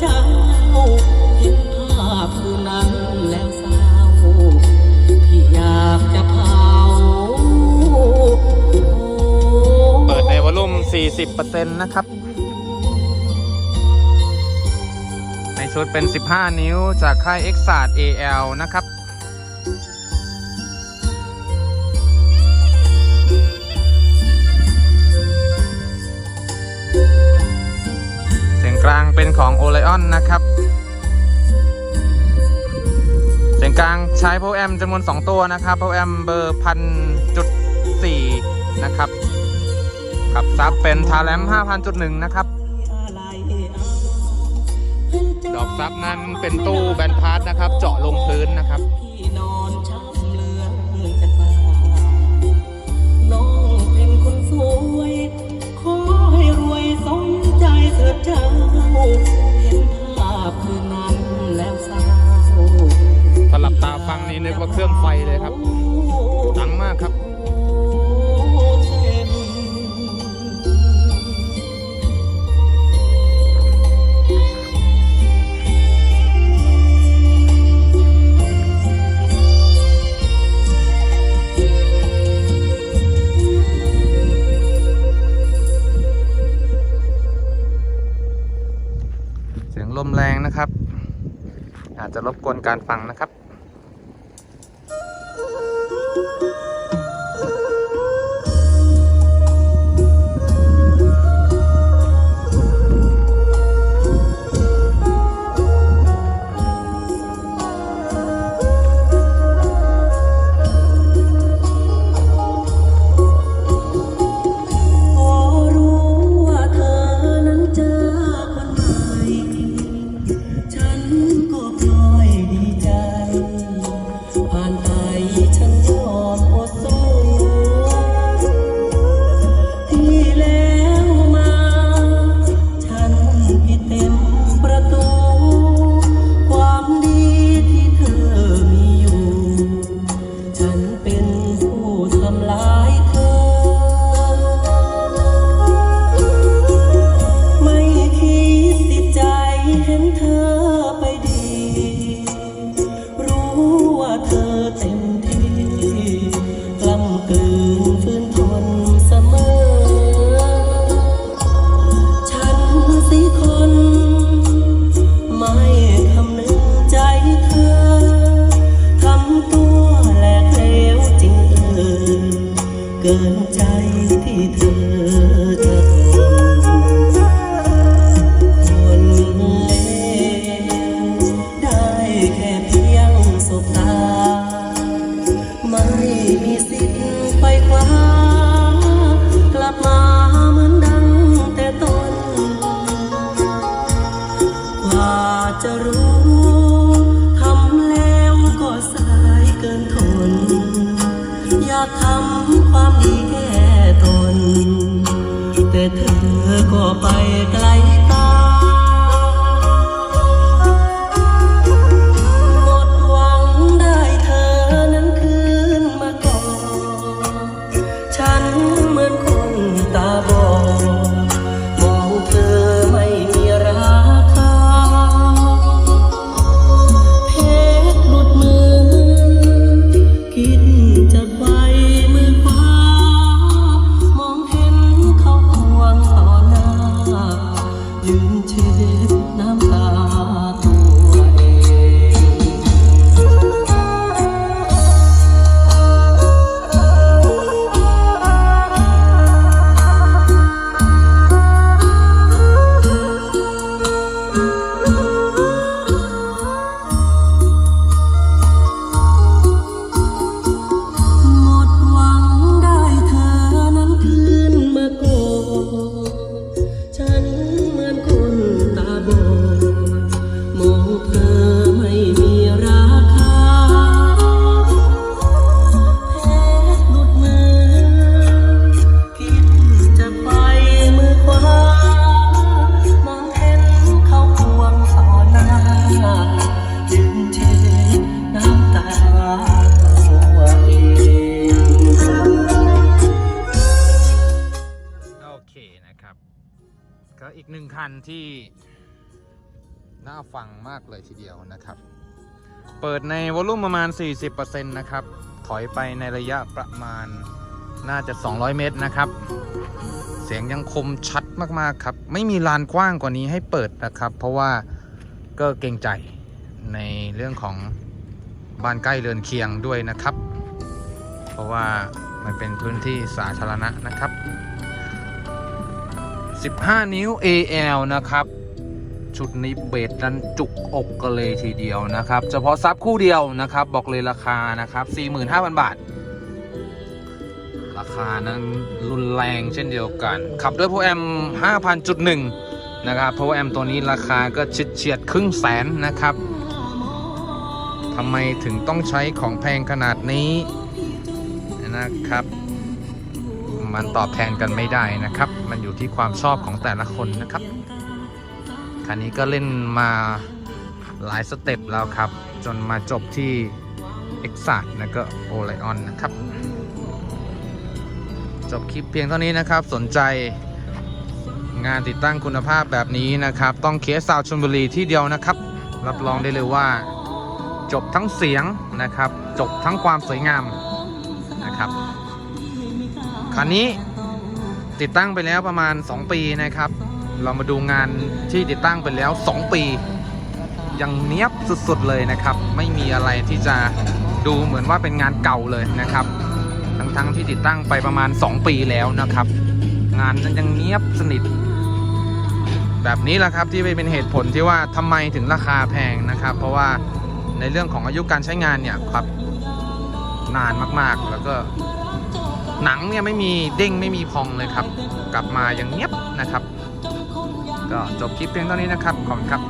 เจ้า เห็นภาพคืนนั้นแล้วเศร้าพี่อยากจะเผาเปิดในวอลุ่ม 40%นะครับ ในชุดเป็น 15 นิ้วจากค่าย x อ็กซ AL นะครับ กลางเป็นของ o l e o n นนะครับเสียงกลางใช้โพแอมจำนวน 2 ตัวนะครับโพแอมเบอร์พันจุดสี่นะครับกับซับเป็นทาแรม5,000.1นะครับ ดอกซับนั้นเป็นตู้แบนพาร์ทนะครับ เจาะลงพื้นนะครับ ลมแรงนะครับ อาจจะรบกวนการฟังนะครับ ฟื้นทนเสมอ ฉันสิคน ไม่คำนึงใจเธอ ทำตัวแหลกเหลวจริงเออเกินใจที่เธอ มองเห็นเขาควงต่อหน้ายืนเช็ดน้ำตาตัวเองโอเคนะครับ ก็อีกหนึ่งคันที่ น่าฟังมากเลยทีเดียวนะครับ เปิดในวอลลุ่มประมาณ 40%นะครับ ถอยไปในระยะประมาณน่าจะ 200 เมตรนะครับ เสียงยังคมชัด มากๆครับ ไม่มีลานกว้างกว่านี้ให้เปิดนะครับ เพราะว่าก็เกรงใจในเรื่องของบ้านใกล้เรือนเคียงด้วยนะครับ เพราะว่ามันเป็นพื้นที่สาธารณะนะครับ 15 นิ้ว AL นะครับ ชุดนี้เบสดันจุกอกกันเลยทีเดียวนะครับ เฉพาะซับคู่เดียวนะครับ บอกเลยราคานะครับ 45,000 บาท ราคานั้นรุนแรงเช่นเดียวกัน ขับด้วยโปรแอม 5,000.1 นะครับเพราะว่าแอมตัวนี้ราคาก็ชิดเฉียดครึ่งแสนนะครับทำไมถึงต้องใช้ของแพงขนาดนี้นะครับ มันตอบแทนกันไม่ได้นะครับ มันอยู่ที่ความชอบของแต่ละคนนะครับคันนี้ก็เล่นมาหลายสเต็ปแล้วครับ จนมาจบที่ e x a c t แล้วก็โอไลออนนะครับ จบคลิปเพียงเท่านี้นะครับ สนใจงานติดตั้งคุณภาพแบบนี้นะครับ ต้องเคสซาวชลบุรีที่เดียวนะครับ รับรองได้เลยว่า จบทั้งเสียงนะครับ จบทั้งความสวยงามนะครับคันนี้ติดตั้งไปแล้วประมาณ 2 ปีนะครับ เรามาดูงานที่ติดตั้งไปแล้ว 2 ปี ยังเนี้ยบสุดๆเลยนะครับ ไม่มีอะไรที่จะดูเหมือนว่าเป็นงานเก่าเลยนะครับ ทั้งที่ติดตั้งไปประมาณ 2 ปีแล้วนะครับ งานนั้นยังเนียบสนิท แบบนี้แหละครับที่เป็นเหตุผลที่ว่าทำไมถึงราคาแพงนะครับ เพราะว่าในเรื่องของอายุการใช้งานเนี่ยครับนานมากๆ แล้วก็หนังเนี่ยไม่มีเด้งไม่มีพองเลยครับ กลับมาอย่างเนียบนะครับ ก็จบคลิปเพียงเท่านี้นะครับขอบคุณครับ